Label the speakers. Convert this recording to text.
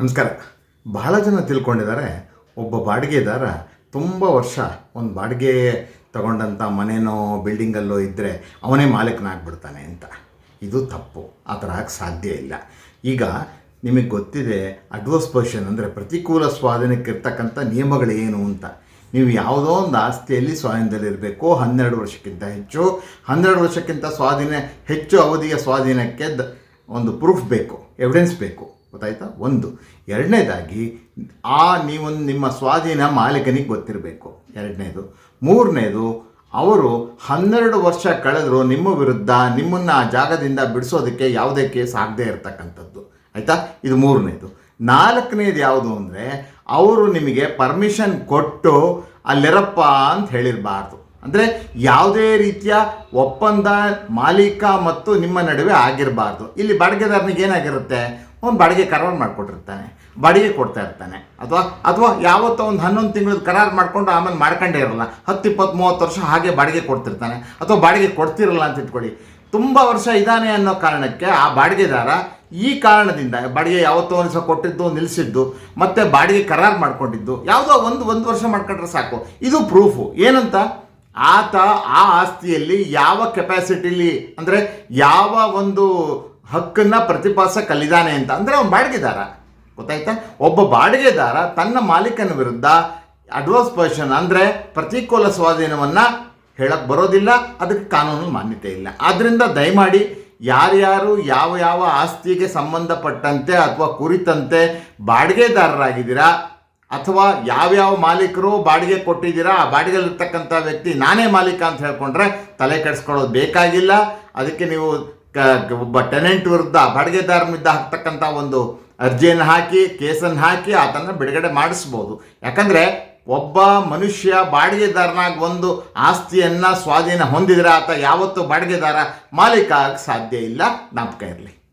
Speaker 1: ನಮಸ್ಕಾರ. ಬಹಳ ಜನ ತಿಳ್ಕೊಂಡಿದ್ದಾರೆ, ಒಬ್ಬ ಬಾಡಿಗೆದಾರ ತುಂಬ ವರ್ಷ ಒಂದು ಬಾಡಿಗೆ ತಗೊಂಡಂಥ ಮನೆನೋ ಬಿಲ್ಡಿಂಗಲ್ಲೋ ಇದ್ದರೆ ಅವನೇ ಮಾಲೀಕನಾಗ್ಬಿಡ್ತಾನೆ ಅಂತ. ಇದು ತಪ್ಪು, ಆ ಥರ ಆಗಕ್ಕೆ ಸಾಧ್ಯ ಇಲ್ಲ. ಈಗ ನಿಮಗೆ ಗೊತ್ತಿದೆ ಅಡ್ವರ್ಸ್ ಪೊಸಿಷನ್ ಅಂದರೆ ಪ್ರತಿಕೂಲ ಸ್ವಾಧೀನಕ್ಕಿರ್ತಕ್ಕಂಥ ನಿಯಮಗಳು ಏನು ಅಂತ. ನೀವು ಯಾವುದೋ ಒಂದು ಆಸ್ತಿಯಲ್ಲಿ ಸ್ವಾಧೀನದಲ್ಲಿರಬೇಕು ಹನ್ನೆರಡು ವರ್ಷಕ್ಕಿಂತ ಹೆಚ್ಚು. ಹನ್ನೆರಡು ವರ್ಷಕ್ಕಿಂತ ಸ್ವಾಧೀನ, ಹೆಚ್ಚು ಅವಧಿಯ ಸ್ವಾಧೀನಕ್ಕೆ ಒಂದು ಪ್ರೂಫ್ ಬೇಕು ಎವಿಡೆನ್ಸ್ ಬೇಕು. ಗೊತ್ತಾಯ್ತಾ? ಒಂದು. ಎರಡನೇದಾಗಿ, ಆ ನೀವೊಂದು ನಿಮ್ಮ ಸ್ವಾಧೀನ ಮಾಲೀಕನಿಗೆ ಗೊತ್ತಿರಬೇಕು. ಎರಡನೇದು. ಮೂರನೇದು, ಅವರು ಹನ್ನೆರಡು ವರ್ಷ ಕಳೆದರೂ ನಿಮ್ಮ ವಿರುದ್ಧ ನಿಮ್ಮನ್ನು ಆ ಜಾಗದಿಂದ ಬಿಡಿಸೋದಕ್ಕೆ ಯಾವುದೇ ಕೇಸ್ ಆಗದೇ ಇರತಕ್ಕಂಥದ್ದು. ಆಯಿತಾ? ಇದು ಮೂರನೇದು. ನಾಲ್ಕನೇದು ಯಾವುದು ಅಂದರೆ, ಅವರು ನಿಮಗೆ ಪರ್ಮಿಷನ್ ಕೊಟ್ಟು ಅಲ್ಲಿರಪ್ಪ ಅಂತ ಹೇಳಿರಬಾರ್ದು. ಅಂದರೆ ಯಾವುದೇ ರೀತಿಯ ಒಪ್ಪಂದ ಮಾಲೀಕ ಮತ್ತು ನಿಮ್ಮ ನಡುವೆ ಆಗಿರಬಾರ್ದು. ಇಲ್ಲಿ ಬಾಡಿಗೆದಾರನಿಗೆ ಏನಾಗಿರುತ್ತೆ? ಒಂದು ಬಾಡಿಗೆ ಕರಾರು ಮಾಡಿಕೊಟ್ಟಿರ್ತಾನೆ. ಬಾಡಿಗೆ ಕೊಡ್ತಾ ಇರ್ತಾನೆ. ಅಥವಾ ಅಥವಾ ಯಾವತ್ತೋ ಒಂದು ಹನ್ನೊಂದು ತಿಂಗಳದ್ದು ಕರಾರು ಮಾಡಿಕೊಂಡು ಆಮೇಲೆ ಮಾಡ್ಕೊಂಡೇ ಇರಲ್ಲ. ಹತ್ತು, ಇಪ್ಪತ್ತು, ಮೂವತ್ತು ವರ್ಷ ಹಾಗೆ ಬಾಡಿಗೆ ಕೊಡ್ತಿರ್ತಾನೆ. ಅಥವಾ ಬಾಡಿಗೆ ಕೊಡ್ತಿರಲ್ಲ ಅಂತ ಇಟ್ಕೊಳ್ಳಿ. ತುಂಬ ವರ್ಷ ಇದ್ದಾನೆ ಅನ್ನೋ ಕಾರಣಕ್ಕೆ ಆ ಬಾಡಿಗೆದಾರ ಈ ಕಾರಣದಿಂದ, ಬಾಡಿಗೆ ಯಾವತ್ತೋ ಒಂದು ಸಹ ಕೊಟ್ಟಿದ್ದು ನಿಲ್ಲಿಸಿದ್ದು ಮತ್ತೆ ಬಾಡಿಗೆ ಕರಾರು ಮಾಡ್ಕೊಂಡಿದ್ದು, ಯಾವುದೋ ಒಂದು ಒಂದು ವರ್ಷ ಮಾಡ್ಕೊಂಡ್ರೆ ಸಾಕು. ಇದು ಪ್ರೂಫು ಏನಂತ? ಆತ ಆ ಆಸ್ತಿಯಲ್ಲಿ ಯಾವ ಕೆಪಾಸಿಟಿಲಿ ಅಂದರೆ ಯಾವ ಒಂದು ಹಕ್ಕನ್ನು ಪ್ರತಿಪಾದಿಸಕ್ಕಲ್ಲಿದ್ದಾನೆ ಅಂತ, ಅಂದರೆ ಅವನು ಬಾಡಿಗೆದಾರ. ಗೊತ್ತಾಯ್ತಾ? ಒಬ್ಬ ಬಾಡಿಗೆದಾರ ತನ್ನ ಮಾಲೀಕನ ವಿರುದ್ಧ ಅಡ್ವಾನ್ಸ್ ಪೊಸಿಷನ್ ಅಂದರೆ ಪ್ರತಿಕೂಲ ಸ್ವಾಧೀನವನ್ನು ಹೇಳಕ್ಕೆ ಬರೋದಿಲ್ಲ, ಅದಕ್ಕೆ ಕಾನೂನು ಮಾನ್ಯತೆ ಇಲ್ಲ. ಆದ್ದರಿಂದ ದಯಮಾಡಿ ಯಾರ್ಯಾರು ಯಾವ ಯಾವ ಆಸ್ತಿಗೆ ಸಂಬಂಧಪಟ್ಟಂತೆ ಅಥವಾ ಕುರಿತಂತೆ ಬಾಡಿಗೆದಾರರಾಗಿದ್ದೀರಾ ಅಥವಾ ಯಾವ್ಯಾವ ಮಾಲೀಕರು ಬಾಡಿಗೆ ಕೊಟ್ಟಿದ್ದೀರಾ, ಆ ಬಾಡಿಗೆಲಿರ್ತಕ್ಕಂಥ ವ್ಯಕ್ತಿ ನಾನೇ ಮಾಲೀಕ ಅಂತ ಹೇಳ್ಕೊಂಡ್ರೆ ತಲೆ ಕೆಡಿಸ್ಕೊಳ್ಳೋದು ಬೇಕಾಗಿಲ್ಲ. ಅದಕ್ಕೆ ನೀವು ಕ ಒಬ್ಬ ಟೆನೆಂಟ್ ವಿರುದ್ಧ ಬಾಡಿಗೆದಾರನಿಂದ ಹಾಕ್ತಕ್ಕಂಥ ಒಂದು ಅರ್ಜಿಯನ್ನು ಹಾಕಿ, ಕೇಸನ್ನು ಹಾಕಿ ಆತನ ಬಿಡುಗಡೆ ಮಾಡಿಸ್ಬೋದು. ಯಾಕಂದರೆ ಒಬ್ಬ ಮನುಷ್ಯ ಬಾಡಿಗೆದಾರನಾಗಿ ಒಂದು ಆಸ್ತಿಯನ್ನು ಸ್ವಾಧೀನ ಹೊಂದಿದರೆ ಆತ ಯಾವತ್ತೂ ಬಾಡಿಗೆದಾರ ಮಾಲೀಕ ಆಗಕ್ಕೆ ಸಾಧ್ಯ ಇಲ್ಲ. ಜ್ಞಾಪಕ ಇರಲಿ.